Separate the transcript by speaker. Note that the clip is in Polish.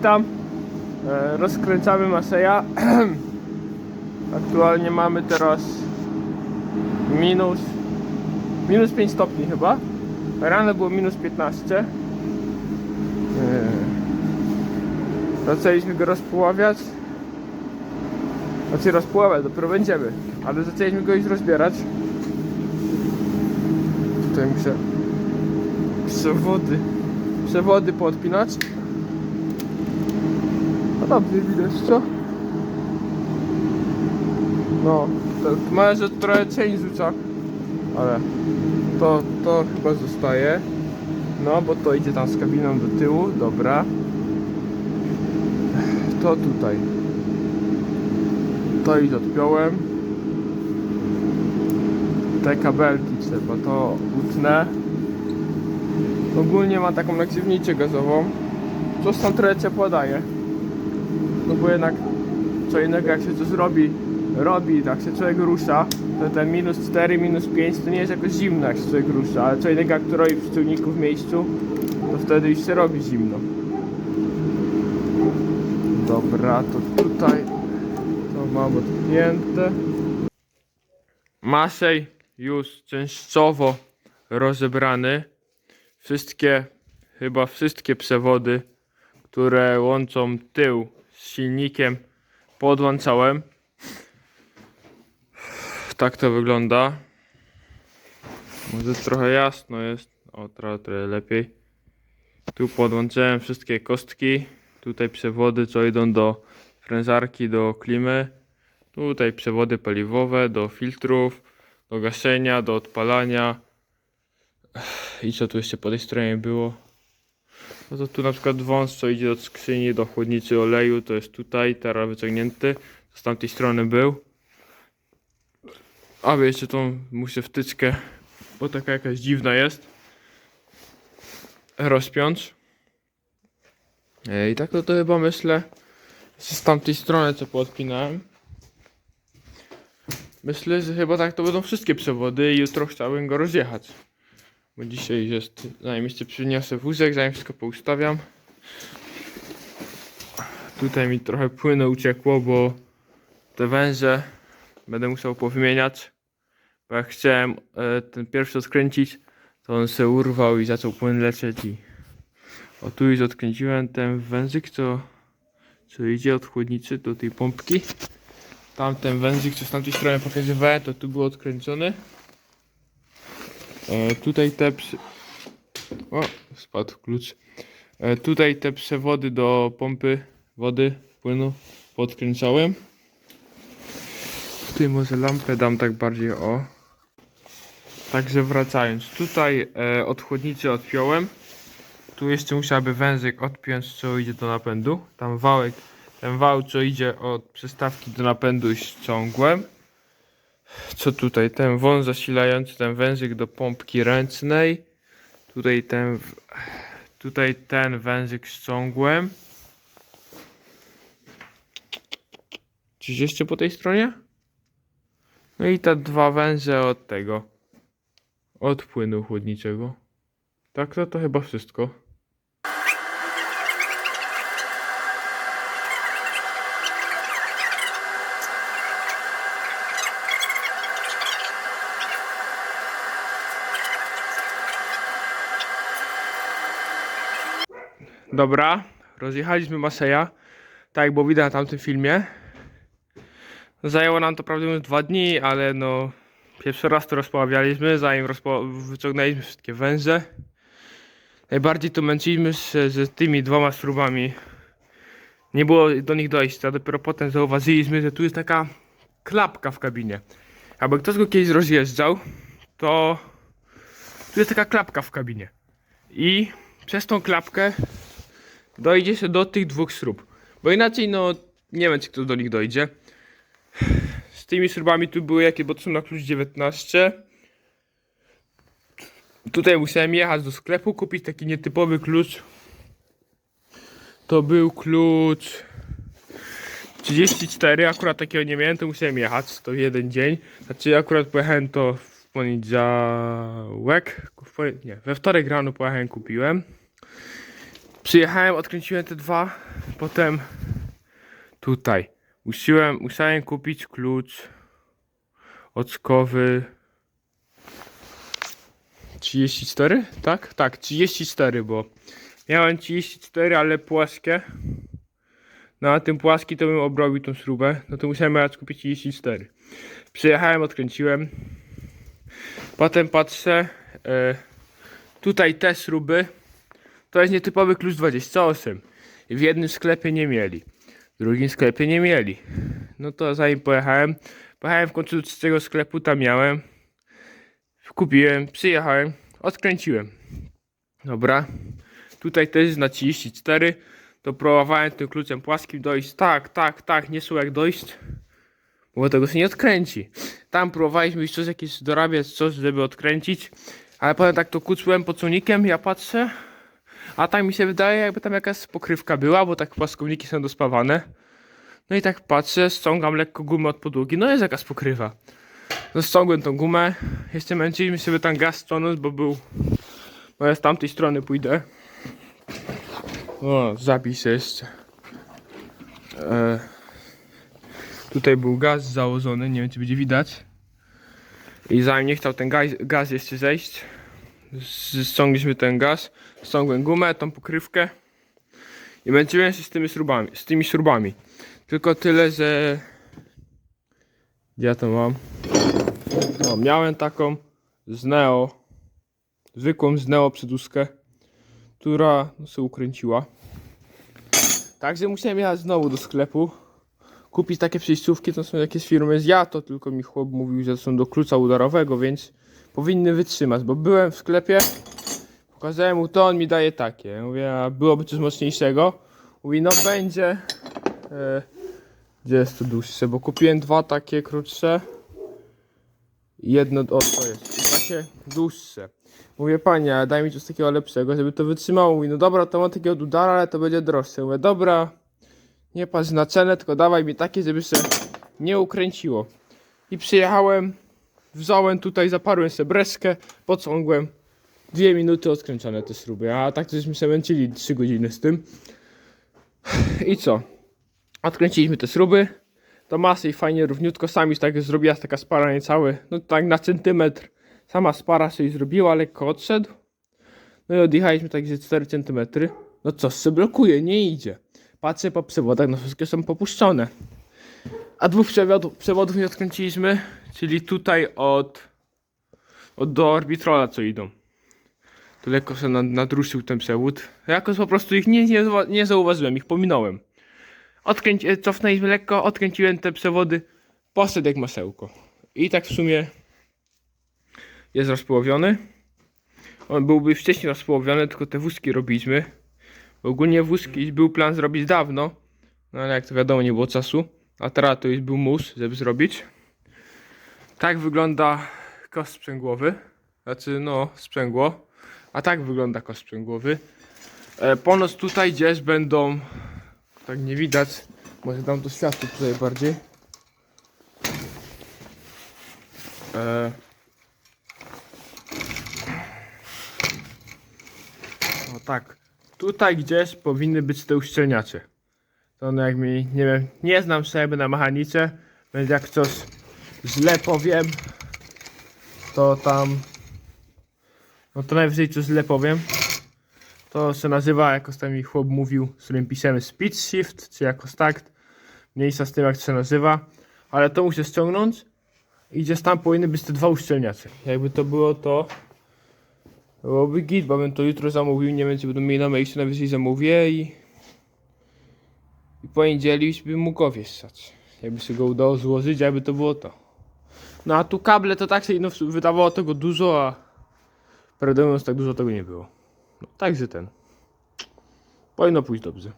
Speaker 1: witam. E, rozkręcamy Maseja. Aktualnie mamy teraz minus minus 5 stopni chyba. Rano było minus 15. E, zaczęliśmy go rozpoławiać. Znaczy rozpoławiać, dopiero będziemy. Ale zaczęliśmy go już rozbierać. Tutaj muszę przewody przewody poodpinać. No dobrze widać, co? No, to może trochę cień rzuca, ale to, to chyba zostaje. No, bo to idzie tam z kabiną do tyłu, dobra. To tutaj. To już odpiąłem. Te kabelki trzeba, to utnę. Ogólnie ma taką naksiewnicę gazową. Co tam trochę ciepło daje. No bo jednak co innego jak się coś robi, robi, tak się człowiek rusza, to ten minus 4, minus 5 to nie jest jakoś zimno jak się człowiek rusza, ale co innego jak to robi przy czujniku w miejscu, to wtedy już się robi zimno. Dobra, to tutaj to mam odpięte. Maszej już częściowo rozebrany wszystkie, chyba wszystkie przewody, które łączą tył z silnikiem, podłączałem. Tak to wygląda. Może trochę jasno jest. O, trochę, trochę lepiej. Tu podłączyłem wszystkie kostki. Tutaj przewody, co idą do fręzarki, do klimy. Tutaj przewody paliwowe, do filtrów, do gaszenia, do odpalania. I co tu jeszcze po tej stronie było? No to tu na przykład wąs, co idzie od skrzyni do chłodnicy oleju, to jest tutaj, teraz wyciągnięty. Z tamtej strony był. A jeszcze tą muszę wtyczkę, bo taka jakaś dziwna jest. Rozpiąć. I tak to, to chyba myślę, z tamtej strony co podpinałem. Myślę, że chyba tak to będą wszystkie przewody i jutro chciałbym go rozjechać. Bo dzisiaj jest, zanim jeszcze przyniosę wózek, zanim wszystko poustawiam. Tutaj mi trochę płynu uciekło, bo te węże będę musiał powymieniać. Bo jak chciałem e, ten pierwszy odkręcić, to on się urwał i zaczął płyn lecieć i... O tu już odkręciłem ten wężyk, co, co idzie od chłodnicy do tej pompki. Tamten wężyk, co z tamtej strony pokazywałem, to tu był odkręcony. E, tutaj te. O, spadł klucz. E, tutaj te przewody do pompy wody, płynu podkręcałem. Tutaj może lampę dam tak bardziej o. Także wracając, tutaj e, od chłodnicy odpiąłem. Tu jeszcze musiałby wężyk odpiąć, co idzie do napędu. Tam wałek, ten wał, co idzie od przystawki do napędu ściągłem co tutaj? Ten wąs zasilający, ten wężyk do pompki ręcznej. Tutaj ten, tutaj ten wężyk ściągłem. Czyś jeszcze po tej stronie? No i te dwa węże od tego. Od płynu chłodniczego. Tak, to, to chyba wszystko. Dobra, rozjechaliśmy Maseja. Tak było widać na tamtym filmie. Zajęło nam to prawdę dwa dni, ale no pierwszy raz to rozpoławialiśmy, zanim rozpo... wyciągnęliśmy wszystkie węże. Najbardziej to męczyliśmy się, że tymi dwoma śrubami nie było do nich dojścia. Dopiero potem zauważyliśmy, że tu jest taka klapka w kabinie. Aby ktoś go kiedyś rozjeżdżał, to tu jest taka klapka w kabinie. I przez tą klapkę dojdzie się do tych dwóch śrub. Bo inaczej, no, nie wiem, czy kto do nich dojdzie. Z tymi śrubami tu były jakie, bo to są na klucz 19. Tutaj musiałem jechać do sklepu, kupić taki nietypowy klucz. To był klucz 34, akurat takiego nie miałem, to musiałem jechać, to jeden dzień. Znaczy akurat pojechałem to w poniedziałek, w nie, we wtorek rano pojechałem, kupiłem Przyjechałem, odkręciłem te dwa, potem tutaj. Musiałem, musiałem kupić klucz ockowy 34, tak? Tak, 34, bo miałem 34, ale płaskie. No a tym płaski to bym obrobił tą śrubę, no to musiałem jechać kupić 34. Przyjechałem, odkręciłem. Potem patrzę, e, tutaj te śruby, to jest nietypowy klucz 28. W jednym sklepie nie mieli, w drugim sklepie nie mieli. No to zanim pojechałem, pojechałem w końcu do trzeciego sklepu, tam miałem. Kupiłem, przyjechałem, odkręciłem. Dobra, tutaj też na 34. To próbowałem tym kluczem płaskim dojść. Tak, tak, tak, nie jak dojść. Bo tego się nie odkręci. Tam próbowaliśmy coś jakieś dorabiać, coś, żeby odkręcić. Ale potem tak to kucłem pocunikiem, ja patrzę. A tak mi się wydaje, jakby tam jakaś pokrywka była, bo tak płaskowniki są dospawane. No i tak patrzę, ściągam lekko gumę od podłogi. No jest jakaś pokrywa. No tą gumę. Jeszcze męczyliśmy się, by tam gaz ściągnąć, bo był... No ja z tamtej strony pójdę. O, zapis jeszcze. E, tutaj był gaz założony, nie wiem czy będzie widać. I zanim nie chciał ten gaz, gaz jeszcze zejść, ściągliśmy ten gaz, ściągłem gumę, tą pokrywkę i męczyłem się z tymi śrubami, z tymi śrubami. Tylko tyle, że ja to mam. O, miałem taką z Neo, zwykłą z Neo przeduskę, która się ukręciła. Także musiałem jechać znowu do sklepu, kupić takie przejściówki, to są jakieś firmy z Jato, tylko mi chłop mówił, że są do klucza udarowego, więc powinny wytrzymać, bo byłem w sklepie, pokazałem mu to, on mi daje takie. Mówię, a byłoby coś mocniejszego? Mówi, no będzie. E, gdzie jest to dłuższe? Bo kupiłem dwa takie krótsze. Jedno, o to jest, takie dłuższe. Mówię, panie, daj mi coś takiego lepszego, żeby to wytrzymało. Mówi, no dobra, to mam takiego dudara, ale to będzie droższe. Mówię, dobra, nie patrz na cenę, tylko dawaj mi takie, żeby się nie ukręciło. I przyjechałem, wziąłem tutaj, zaparłem sobie breskę, pociągłem. Dwie minuty odkręcone te śruby, a tak to żeśmy się męczyli 3 godziny z tym. I co? Odkręciliśmy te śruby. To masy i fajnie równiutko. Sami tak zrobiła taka spara niecały. No tak na centymetr. Sama spara sobie zrobiła, lekko odszedł. No i odjechaliśmy tak ze 4 cm. No co się blokuje, nie idzie. Patrzę po przewodach, no wszystkie są popuszczone. A dwóch przewodów, przewodów nie odkręciliśmy, czyli tutaj od, od do orbitrola co idą. Tu lekko się nad- nadruszył ten przewód. Jakoś po prostu ich nie, nie, nie zauważyłem, ich pominąłem. Odkręci, e, cofnęliśmy lekko, odkręciłem te przewody, poszedł jak masełko. I tak w sumie jest rozpołowiony. On byłby wcześniej rozpołowiony, tylko te wózki robiliśmy. Ogólnie wózki był plan zrobić dawno, no ale jak to wiadomo nie było czasu. A teraz to już był mus, żeby zrobić. Tak wygląda kost sprzęgłowy. Znaczy no, sprzęgło. A tak wygląda kost sprzęgłowy. E, ponoć tutaj gdzieś będą tak nie widać. Może dam to światło tutaj bardziej. E... O tak. Tutaj gdzieś powinny być te uszczelniacze. To no jak mi, nie wiem, nie znam się na mechanice, więc jak coś źle powiem, to tam, no to najwyżej coś źle powiem. To się nazywa, jakoś tam mi chłop mówił, z którym piszemy speed shift, czy jakoś tak. Mniejsza z tym, jak się nazywa. Ale to muszę ściągnąć. I gdzieś tam powinny być te dwa uszczelniacze. Jakby to było to, byłoby git, bo bym to jutro zamówił. Nie wiem, czy będą mieli na maisie, najwyżej zamówię i... I poniedzieli bym mógł go wieszać. Jakby się go udało złożyć, jakby to było to. No a tu kable to tak się no, wydawało tego dużo, a prawdę mówiąc tak dużo tego nie było. No, także ten. Powinno pójść dobrze.